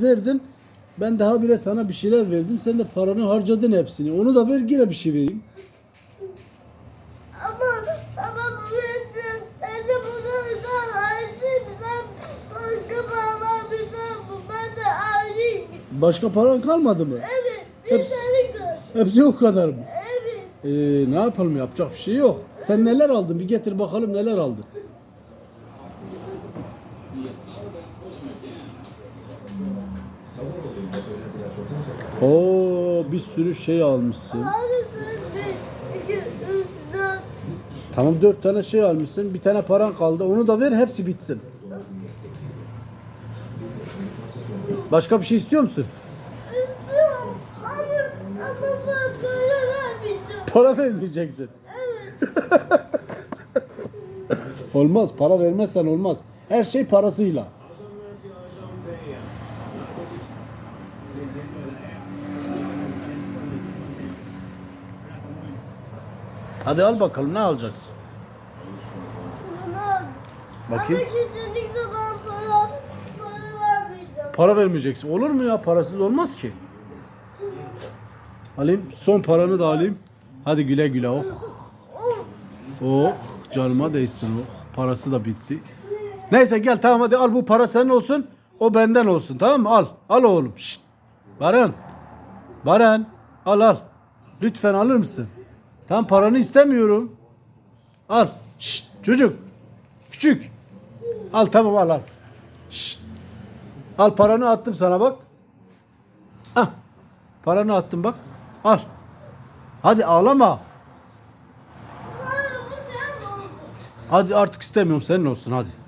verdin. Ben daha bile sana bir şeyler verdim. Sen de paranı harcadın hepsini. Onu da ver yine bir şey vereyim. Ama ama yüzden ben de bunu da aileyim. Sen başka baba bizden bu. Ben de aileyim. Başka paran kalmadı mı? Evet. Hepsi- kız. Hepsi o kadar mı? Evet. Ee, ne yapalım yapacak bir şey yok. Sen neler aldın? Bir getir bakalım neler aldın. Oo bir sürü şey almışsın. Tamam dört tane şey almışsın. Bir tane paran kaldı. Onu da ver hepsi bitsin. Başka bir şey istiyor musun? İstiyorum. Ama, ama böyle vermeyeceğim. Para vermeyeceksin. Evet. Olmaz. Para vermezsen olmaz. Her şey parasıyla. Hadi al bakalım ne alacaksın? Bunu. Bakayım. Ama kesinlikle ben para, para vermeyeceğim. Para vermeyeceksin. Olur mu ya? Parasız olmaz ki. Alayım. Son paranı da alayım. Hadi güle güle. Oh. Oh. Oh. Canıma değsin o. Parası da bitti. Neyse gel tamam hadi al bu para senin olsun. O benden olsun tamam mı? Al. Al oğlum. Şşt. Baran. Baran. Al al. Lütfen alır mısın? Tam paranı istemiyorum. Al. Şşt. Çocuk. Küçük. Al tamam al al. Şşt. Al paranı attım sana bak. Ah. Paranı attım bak. Al. Hadi ağlama. Hadi artık istemiyorum senin olsun hadi.